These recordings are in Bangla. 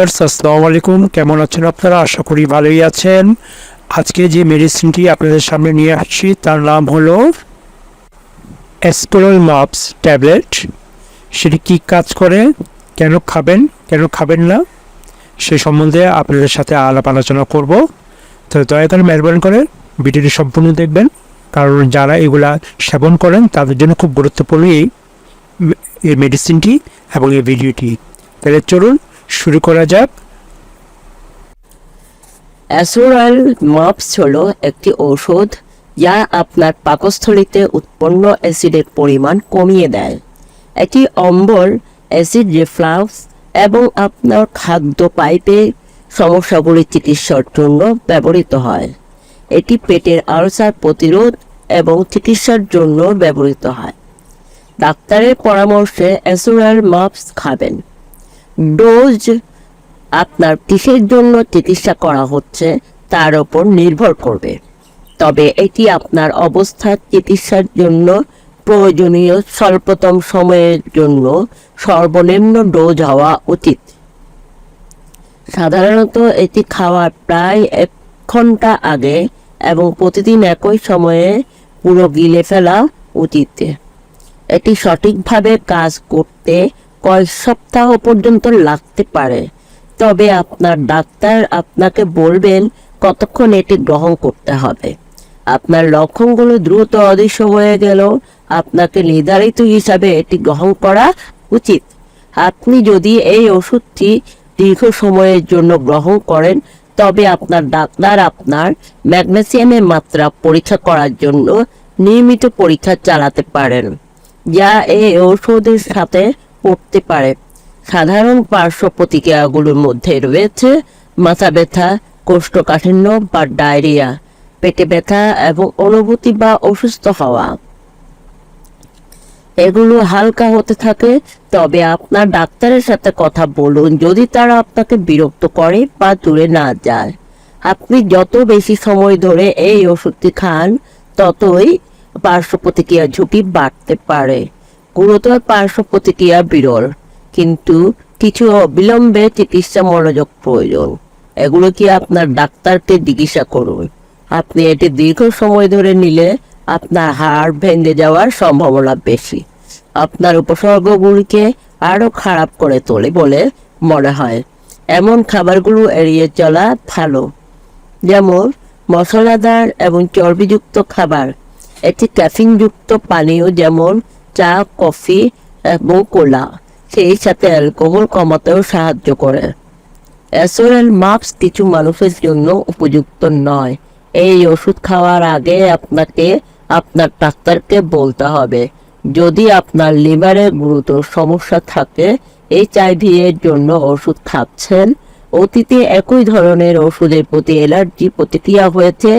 আসসালামু আলাইকুম কেমন আছেন আপনারা? আশা করি ভালোই আছেন। আজকে যে মেডিসিনটি আপনাদের সামনে নিয়ে আসছি, তার নাম হলো অ্যাসপোরল মাপস ট্যাবলেট সেটি কী কাজ করে? কেন খাবেন? কেন খাবেন না? সে সম্বন্ধে আপনাদের সাথে আলাপ আলোচনা করব। তো দয়া করে মেহরবানি করে ভিডিওটি সম্পূর্ণ দেখবেন। কারণ যারা এগুলা সেবন করেন, তাদের জন্য খুব গুরুত্বপূর্ণ এই মেডিসিনটি এবং এই ভিডিওটি তাহলে চলুন শুরু করা যাক। অ্যাসোরাল মাপস হলো একটি ঔষধ যা আপনার পাকস্থলীতে উৎপন্ন অ্যাসিডের পরিমাণ কমিয়ে দেয়। এটি অম্বল, অ্যাসিড রিফ্লাক্স এবং আপনার খাদ্য পাইপে সমস্যাগুলি চিকিৎসার জন্য ব্যবহৃত হয়। এটি পেটের আলসার প্রতিরোধ এবং চিকিৎসার জন্য ব্যবহৃত হয়। ডাক্তারের পরামর্শে অ্যাসোরাল মাপস খাবেন। ডোজ আপনার কিসের জন্য চিকিৎসা করা হচ্ছে, তার উপর নির্ভর করবে। তবে এটি আপনার অবস্থার চিকিৎসার জন্য প্রয়োজনীয় স্বল্পতম সময়ের জন্য সর্বনিম্ন ডোজ হওয়া উচিত। সাধারণত এটি খাওয়ার প্রায় এক ঘণ্টা আগে এবং প্রতিদিন একই সময়ে পুরো গিলে ফেলা উচিত। এটি সঠিকভাবে কাজ করতে কয়েক সপ্তাহ পর্যন্ত লাগতে পারে। তবে আপনার ডাক্তার আপনাকে বলবেন কতক্ষণ এটি গ্রহণ করতে হবে। আপনার লক্ষণগুলো দ্রুত অদৃশ্য হয়ে গেল। আপনাকে নির্ধারিত হিসাবে এটি গ্রহণ করা উচিত। আপনি যদি এই ওষুধটি দীর্ঘ সময়ের জন্য গ্রহণ করেন, তবে আপনার ডাক্তার আপনার ম্যাগনেসিয়ামের মাত্রা পরীক্ষা করার জন্য নিয়মিত পরীক্ষা চালাতে পারেন। যা এই ঔষধের সাথে পড়তে পারে। সাধারণ পার্শ্ব প্রতিক্রিয়াগুলোর মধ্যে রয়েছে মাথা ব্যথা, কোষ্ঠকাঠিন্য বা ডায়রিয়া, পেটে ব্যথা এবং অনুভূতি বা অসুস্থ হওয়া। এগুলো হালকা হতে থাকে, তবে আপনার ডাক্তারের সাথে কথা বলুন যদি তারা আপনাকে বিরক্ত করে বা দূরে না যায়। আপনি যত বেশি সময় ধরে এই ওষুধটি খান, ততই পার্শ্ব প্রতিক্রিয়া ঝুঁকি বাড়তে পারে। গুরুতর পার্শ্ব প্রতিক্রিয়া বিরল, কিন্তু কিছু অবিলম্বে চিকিৎসা মনোযোগ প্রয়োজন। এগুলো কি আপনার ডাক্তারকে জিজ্ঞাসা করুন। আপনি এটি দীর্ঘ সময় ধরে নিলে আপনার হাড় ভেঙে যাওয়ার সম্ভাবনা বেশি। আপনার উপসর্গগুলিকে আরও খারাপ করে তোলে বলে মনে হয়। এমন খাবারগুলো এড়িয়ে চলা ভালো। যেমন, মশলাদার এবং চর্বিযুক্ত খাবার। এটি ক্যাফিনযুক্ত পানীয় যেমন চা, কফি এবং কোলা সেই সাথে অ্যালকোহল কমাতেও সাহায্য করে। অ্যাসোরেল মাপস কিছু মানুষের জন্য উপযুক্ত নয়। এই ওষুধ খাওয়ার আগে আপনাকে, আপনার ডাক্তারকে বলতে হবে। যদি আপনার লিভারে গুরুতর সমস্যা থাকে এইচআইভি এর জন্য ওষুধ খাচ্ছেন, অতীতে একই ধরনের ওষুধের প্রতি অ্যালার্জি প্রতিক্রিয়া হয়েছে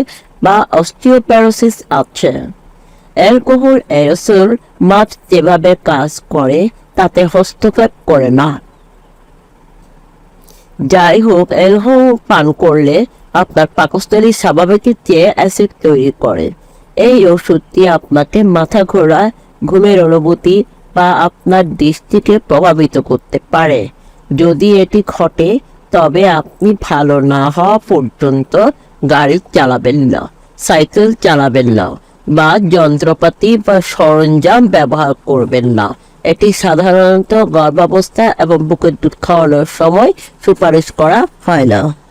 বা অস্টিওপ্যারোসিস আছে। অ্যালকোহল, অ্যারোসল মাছ যেভাবে কাজ করে, তাতে হস্তক্ষেপ করে না। যাই হোক, অ্যালকোহল পান করলে আপনার পাকস্থলী স্বাভাবিকের চেয়ে অ্যাসিড তৈরি করে। এই ওষুধটি আপনাকে মাথা ঘোরা, ঘুমের অনুভূতি বা আপনার দৃষ্টিকে প্রভাবিত করতে পারে। যদি এটি ঘটে, তবে আপনি ভালো না হওয়া পর্যন্ত গাড়ি চালাবেন না, সাইকেল চালাবেন না। বা যন্ত্রপাতি বা সরঞ্জাম ব্যবহার করবেন না। এটি সাধারণত গর্ভাবস্থা এবং বুকের দুধ খাওয়ানোর সময় সুপারিশ করা হয় না।